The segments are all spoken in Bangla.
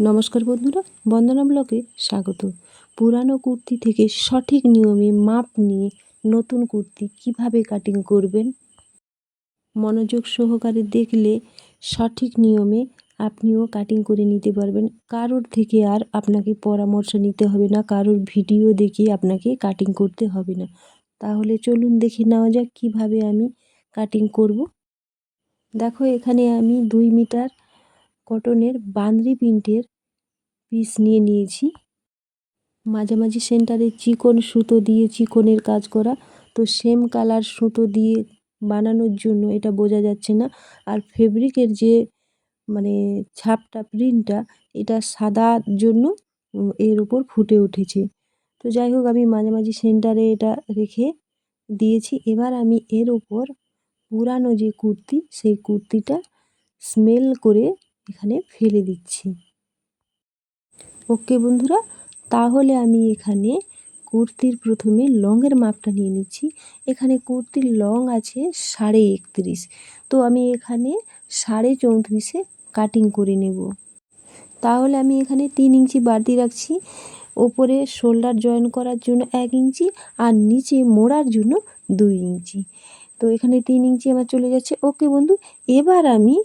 নমস্কার বন্ধুরা, বন্দনা ব্লকে স্বাগত। পুরানো কুর্তি থেকে সঠিক নিয়মে মাপ নিয়ে নতুন কুর্তি কীভাবে কাটিং করবেন? মনোযোগ সহকারে দেখলে সঠিক নিয়মে আপনিও কাটিং করে নিতে পারবেন। কারোর থেকে আর আপনাকে পরামর্শ নিতে হবে না, কারোর ভিডিও দেখে আপনাকে কাটিং করতে হবে না। তাহলে চলুন দেখে নেওয়া যাক কীভাবে আমি কাটিং করব। দেখো এখানে আমি দুই মিটার কটনের বান্দ্রি প্রিন্টের পিস নিয়ে নিয়েছি। মাঝামাঝি সেন্টারে চিকন সুতো দিয়ে চিকনের কাজ করা, তো সেম কালার সুতো দিয়ে বানানোর জন্য এটা বোঝা যাচ্ছে না। আর ফেব্রিকের যে মানে ছাপটা প্রিন্টটা, এটা সাদার জন্য এর উপর ফুটে উঠেছে। তো যাই হোক, আমি মাঝামাঝি সেন্টারে এটা রেখে দিয়েছি। এবার আমি এর উপর পুরানো যে কুর্তি, সেই কুর্তিটা স্মেল করে এখানে ফেলে দিচ্ছি। ওকে বন্ধুরা, তাহলে আমি এখানে কুর্তির প্রথমে লংয়ের মাপটা নিয়ে নিচ্ছি। এখানে কুর্তির লং আছে সাড়ে একত্রিশ। তো আমি এখানে সাড়ে চৌত্রিশে কাটিং করে নেব। তাহলে আমি এখানে তিন ইঞ্চি বাড়তি রাখছি। ওপরে শোল্ডার জয়েন করার জন্য এক ইঞ্চি আর নিচে মোড়ার জন্য দুই ইঞ্চি। তো এখানে তিন ইঞ্চি আমার চলে যাচ্ছে। ওকে বন্ধু, এবার আমি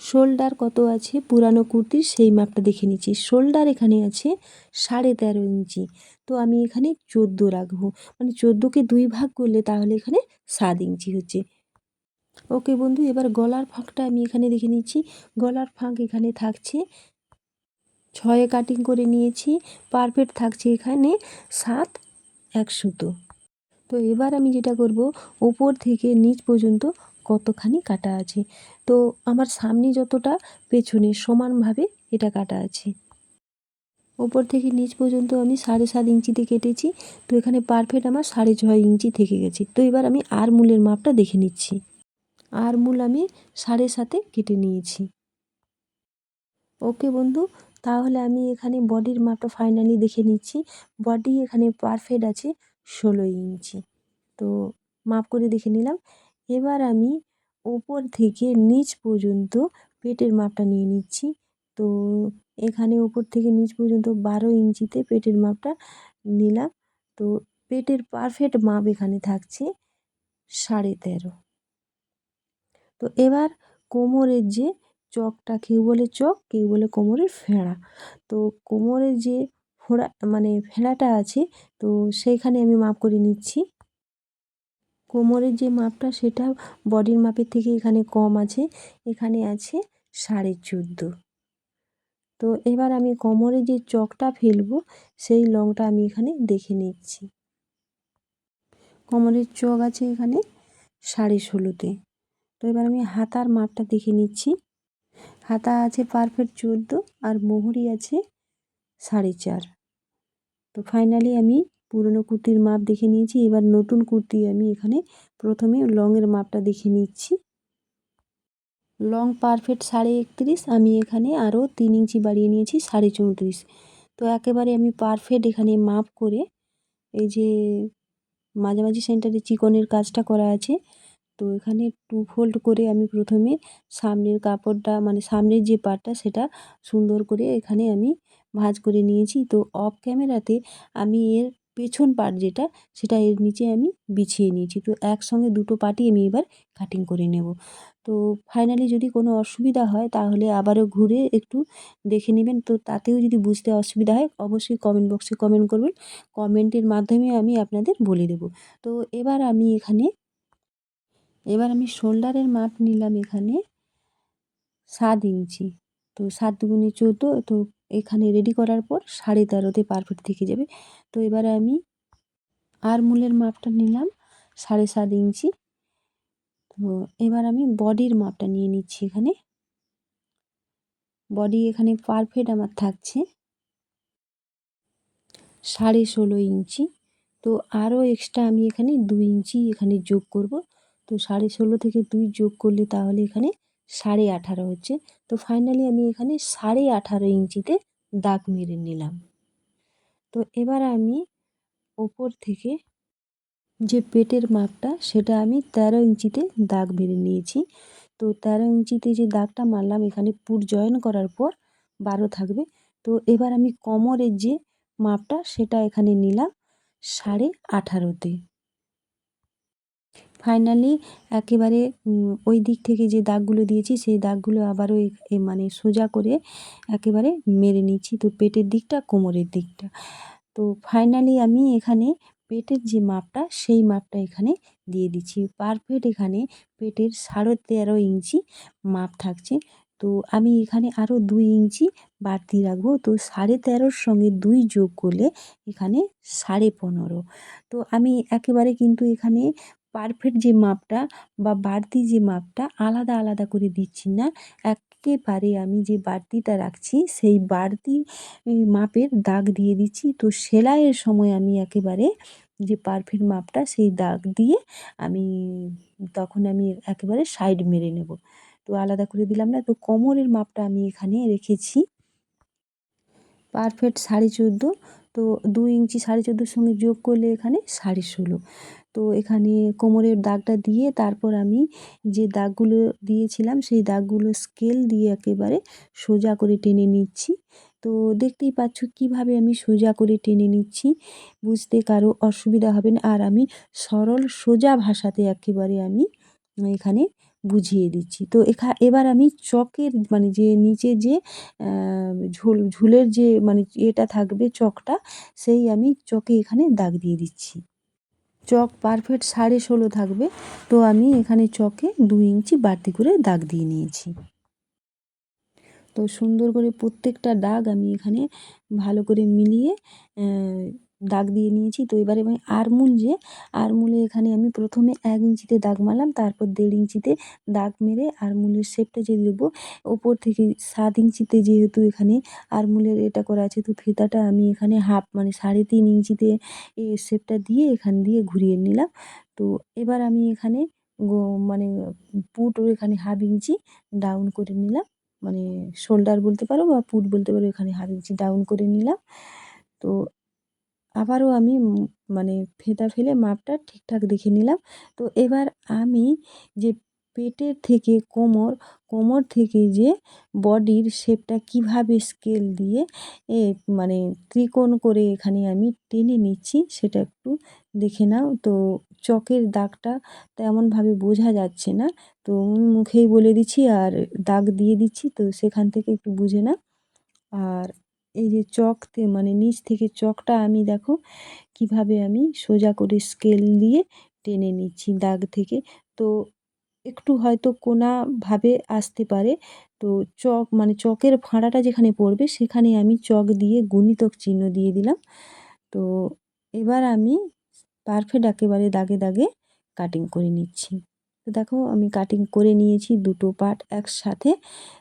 শোল্ডার কত আছে? পুরানো কুর্তির সেই মাপটা দেখে নিচ্ছি। শোল্ডার এখানে আছে সাড়ে তেরো ইঞ্চি। তো আমি এখানে চোদ্দ রাখব। মানে চোদ্দোকে দুই ভাগ করলে তাহলে এখানে সাত ইঞ্চি হচ্ছে। ওকে বন্ধু, এবার গলার ফাঁকটা আমি এখানে দেখে নিচ্ছি। গলার ফাঁক এখানে থাকছে। ছয়ে কাটিং করে নিয়েছি। পারফেক্ট থাকছে এখানে সাত এক সুতো। তো এবার আমি যেটা করব, ওপর থেকে নিচ পর্যন্ত কতখানি কাটা আছে। তো আমার সামনে যতটা, পেছনে সমানভাবে এটা কাটা আছে। ওপর থেকে নিচ পর্যন্ত আমি সাড়ে সাত ইঞ্চিতে কেটেছি। তো এখানে পারফেক্ট আমার সাড়ে ছয় ইঞ্চি থেকে গেছে। তো এবার আমি আর মূলের মাপটা দেখে নিচ্ছি। আর মূল আমি সাড়ে সাতে কেটে নিয়েছি। ওকে বন্ধু, তাহলে আমি এখানে বডির মাপটা ফাইনালি দেখে নিচ্ছি। বডি এখানে পারফেক্ট আছে ষোলো ইঞ্চি। তো মাপ করে দেখে নিলাম। এবার আমি ওপর থেকে নিচ পর্যন্ত পেটের মাপটা নিয়ে নিচ্ছি। তো এখানে ওপর থেকে নিচ পর্যন্ত বারো ইঞ্চিতে পেটের মাপটা নিলাম। তো পেটের পারফেক্ট মাপ এখানে থাকছে সাড়ে তেরো। তো এবার কোমরের যে চকটা, কেউ বলে চক, কেউ বলে কোমরের ফেঁড়া। তো কোমরের যে ফোঁড়া মানে ফেঁড়াটা আছে, তো সেইখানে আমি মাপ করে নিচ্ছি। কোমরের যে মাপটা, সেটা বডির মাপের থেকে এখানে কম আছে। এখানে আছে সাড়ে চোদ্দ। তো এবার আমি কোমরে যে চকটা ফেলব, সেই লংটা আমি এখানে দেখে নিচ্ছি। কোমরের চক আছে এখানে সাড়ে ষোলোতে। তো এবার আমি হাতার মাপটা দেখে নিচ্ছি। হাতা আছে পারফেক্ট চোদ্দ আর মোহরি আছে সাড়ে চার। তো ফাইনালি আমি পুরনো কুর্তির মাপ দেখে নিয়েছি। এবার নতুন কুর্তি আমি এখানে প্রথমে লংয়ের মাপটা দেখে নিচ্ছি। লং পারফেক্ট সাড়ে একত্রিশ, আমি এখানে আরও তিন ইঞ্চি বাড়িয়ে নিয়েছি, সাড়ে চৌত্রিশ। তো একেবারে আমি পারফেক্ট এখানে মাপ করে এই যে মাঝামাঝি সেন্টারে চিকনের কাজটা করা আছে, তো এখানে টু ফোল্ড করে আমি প্রথমে সামনের কাপড়টা মানে সামনের যে পার্টটা সেটা সুন্দর করে এখানে আমি ভাঁজ করে নিয়েছি। তো অফ ক্যামেরাতে আমি এর পেছন পার্ট যেটা, সেটা এর নিচে আমি বিছিয়ে নিয়েছি। তো একসঙ্গে দুটো পার্টই আমি এবার কাটিং করে নেব। তো ফাইনালি যদি কোনো অসুবিধা হয়, তাহলে আবারও ঘুরে একটু দেখে নেবেন। তো তাতেও যদি বুঝতে অসুবিধা হয়, অবশ্যই কমেন্ট বক্সে কমেন্ট করবেন। কমেন্টের মাধ্যমে আমি আপনাদের বলে দেব। তো এবার আমি এখানে, এবার আমি শোল্ডারের মাপ নিলাম এখানে সাত ইঞ্চি। তো সাত দুগুণে চোদ্দ, তো এখানে রেডি করার পর সাড়ে তেরোতে পারফেক্ট থেকে যাবে। তো এবারে আমি আর মূলের মাপটা নিলাম সাড়ে সাত ইঞ্চি। তো এবার আমি বডির মাপটা নিয়ে নিচ্ছি এখানে। বডি এখানে পারফেক্ট আমার থাকছে। সাড়ে ষোলো ইঞ্চি। তো আরও এক্সট্রা আমি এখানে দুই ইঞ্চি এখানে যোগ করব। তো সাড়ে ষোলো থেকে দুই যোগ করলে তাহলে এখানে সাড়ে আঠারো হচ্ছে। তো ফাইনালি আমি এখানে সাড়ে আঠারো ইঞ্চিতে দাগ মেরে নিলাম। তো এবার আমি ওপর থেকে যে পেটের মাপটা, সেটা আমি তেরো ইঞ্চিতে দাগ মেরে নিয়েছি। তো তেরো ইঞ্চিতে যে দাগটা মারলাম, এখানে পুর জয়েন করার পর বারো থাকবে। তো এবার আমি কোমরের যে মাপটা, সেটা এখানে নিলাম সাড়ে আঠারোতে। ফাইনালি একেবারে ওই দিক থেকে যে দাগগুলো দিয়েছি, সেই দাগগুলো আবারও মানে সোজা করে একেবারে মেরে নিচ্ছি। তো পেটের দিকটা, কোমরের দিকটা। তো ফাইনালি আমি এখানে পেটের যে মাপটা, সেই মাপটা এখানে দিয়ে দিচ্ছি। পারফেক্ট এখানে পেটের সাড়ে তেরো ইঞ্চি মাপ থাকছে। তো আমি এখানে আরও দুই ইঞ্চি বাড়তি রাখব। তো সাড়ে তেরোর সঙ্গে দুই যোগ করলে এখানে সাড়ে পনেরো। তো আমি একেবারে কিন্তু এখানে পারফেক্ট যে মাপটা বা বাড়তি যে মাপটা আলাদা আলাদা করে দিচ্ছি না। একেবারে আমি যে বাড়তিটা রাখছি সেই বাড়তি মাপের দাগ দিয়ে দিচ্ছি। তো সেলাইয়ের সময় আমি একেবারে যে পারফেক্ট মাপটা সেই দাগ দিয়ে আমি, তখন আমি একেবারে সাইড মেরে নেব। তো আলাদা করে দিলাম না, তো কোমরের মাপটা আমি এখানে রেখেছি। পারফেক্ট সাড়ে চোদ্দ তো দুই ইঞ্চি সাড়ে চোদ্দোর সঙ্গে যোগ করলে এখানে সাড়ে ষোলো। তো এখানে কোমরের দাগটা দিয়ে তারপর আমি যে দাগগুলো দিয়েছিলাম, সেই দাগগুলো স্কেল দিয়ে একেবারে সোজা করে টেনে নিচ্ছি। তো দেখতেই পাচ্ছ কীভাবে আমি সোজা করে টেনে নিচ্ছি। বুঝতে কারও অসুবিধা হবে না। আর আমি সরল সোজা ভাষাতে একেবারে আমি এখানে বুঝিয়ে দিচ্ছি। তো এখা, এবার আমি চকের মানে যে নিচে যে ঝুল, ঝুলের যে মানে এটা থাকবে চকটা, সেই আমি চকে এখানে দাগ দিয়ে দিচ্ছি। চক পারফেক্ট সাড়ে ষোলো থাকবে। তো আমি এখানে চকে দুই ইঞ্চি বাড়তি করে দাগ দিয়ে নিয়েছি। তো সুন্দর করে প্রত্যেকটা দাগ আমি এখানে ভালো করে মিলিয়ে দাগ দিয়ে নিয়েছি। তো এবারে আমি আরমুল যে, আরমুলে এখানে আমি প্রথমে এক ইঞ্চিতে দাগ মারলাম, তারপর দেড় ইঞ্চিতে দাগ মেরে আরমুলের শেপটা যে দেবো, ওপর থেকে সাত ইঞ্চিতে যেহেতু এখানে আরমুলের এটা করা আছে, তো ফিতাটা আমি এখানে হাফ মানে সাড়ে তিন ইঞ্চিতে এই শেপটা দিয়ে এখান দিয়ে ঘুরিয়ে নিলাম। তো এবার আমি এখানে মানে পুট এখানে হাফ ইঞ্চি ডাউন করে নিলাম। মানে শোল্ডার বলতে পারো বা পুট বলতে পারো, এখানে হাফ ইঞ্চি ডাউন করে নিলাম। তো আবারও আমি মানে ফেতা ফেলে মাপটা ঠিকঠাক দেখে নিলাম। তো এবার আমি যে পেটের থেকে কোমর কোমর থেকে যে বডির শেপটা কীভাবে স্কেল দিয়ে এ মানে ত্রিকোণ করে এখানে আমি টেনে নিচ্ছি সেটা একটু দেখে নাও। তো চকের দাগটা তেমনভাবে বোঝা যাচ্ছে না। তো মুখেই বলে দিচ্ছি আর দাগ দিয়ে দিচ্ছি। তো সেখান থেকে একটু বুঝে নাও। আর এই যে চকতে মানে নিচ থেকে চকটা আমি দেখো কীভাবে আমি সোজা করে স্কেল দিয়ে টেনে নিচ্ছি দাগ থেকে। তো একটু হয়তো কোনাভাবে আসতে পারে। তো চক মানে চকের ফাঁড়াটা যেখানে পড়বে সেখানে আমি চক দিয়ে গুণিতক চিহ্ন দিয়ে দিলাম। তো এবার আমি পারফেক্ট একেবারে দাগে দাগে কাটিং করে নিচ্ছি। তো দেখো আমি কাটিং করে নিয়েছি দুটো পার্ট একসাথে।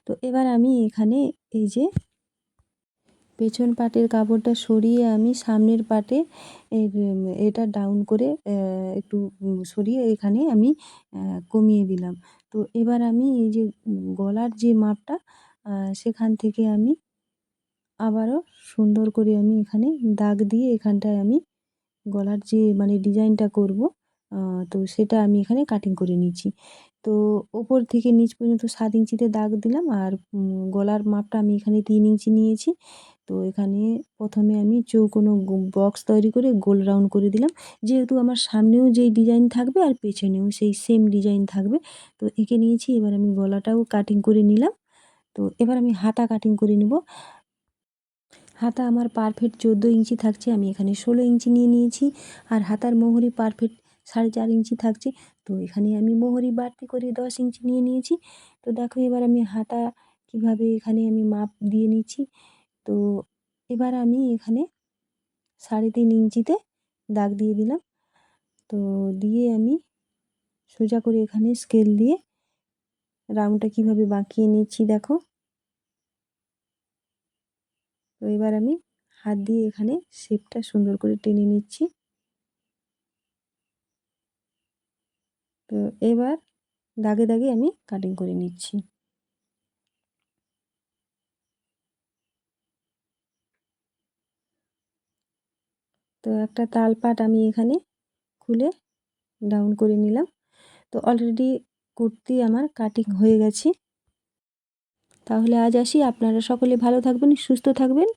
তো এবার আমি এখানে এই যে পেছন পাটের কাপড়টা সরিয়ে আমি সামনের পাটে এটা ডাউন করে একটু সরিয়ে এখানে আমি কমিয়ে দিলাম। তো এবার আমি এই যে গলার যে মাপটা সেখান থেকে আমি আবারও সুন্দর করে আমি এখানে দাগ দিয়ে এখানটায় আমি গলার যে মানে ডিজাইনটা করব তো সেটা আমি এখানে কাটিং করে নিচ্ছি। তো ওপর থেকে নিচ পর্যন্ত সাত ইঞ্চিতে দাগ দিলাম আর গলার মাপটা আমি এখানে তিন ইঞ্চি নিয়েছি। তো এখানে প্রথমে আমি চৌকোনো বক্স তৈরি করে গোল রাউন্ড করে দিলাম। যেহেতু আমার সামনেও যেই ডিজাইন থাকবে আর পেছনেও সেই সেম ডিজাইন থাকবে, তো এঁকে নিয়েছি। এবার আমি গলাটাও কাটিং করে নিলাম। তো এবার আমি হাতা কাটিং করে নেব। হাতা আমার পারফেক্ট চোদ্দ ইঞ্চি থাকছে, আমি এখানে ষোলো ইঞ্চি নিয়ে নিয়েছি। আর হাতার মোহরি পারফেক্ট সাড়ে চার ইঞ্চি থাকছে। তো এখানে আমি মোহরি বাড়তি করে দশ ইঞ্চি নিয়ে নিয়েছি। তো দেখো এবার আমি হাতা কীভাবে এখানে আমি মাপ দিয়ে নিচ্ছি। তো এবার আমি এখানে সাড়ে তিন ইঞ্চিতে দাগ দিয়ে দিলাম। তো দিয়ে আমি সোজা করে এখানে স্কেল দিয়ে রাউন্ডটা কীভাবে বাঁকিয়ে নিচ্ছি দেখো। তো এবার আমি হাত দিয়ে এখানে শেপটা সুন্দর করে টেনে নিচ্ছি। তো এবার দাগে দাগে আমি কাটিং করে নিচ্ছি। তো একটা তাল পাট আমি এখানে খুলে ডাউন করে নিলাম। তো অলরেডি কুর্তি আমার কাটিং হয়ে গেছে। তাহলে আজ আসি। আপনারা সকলে ভালো থাকবেন, সুস্থ থাকবেন।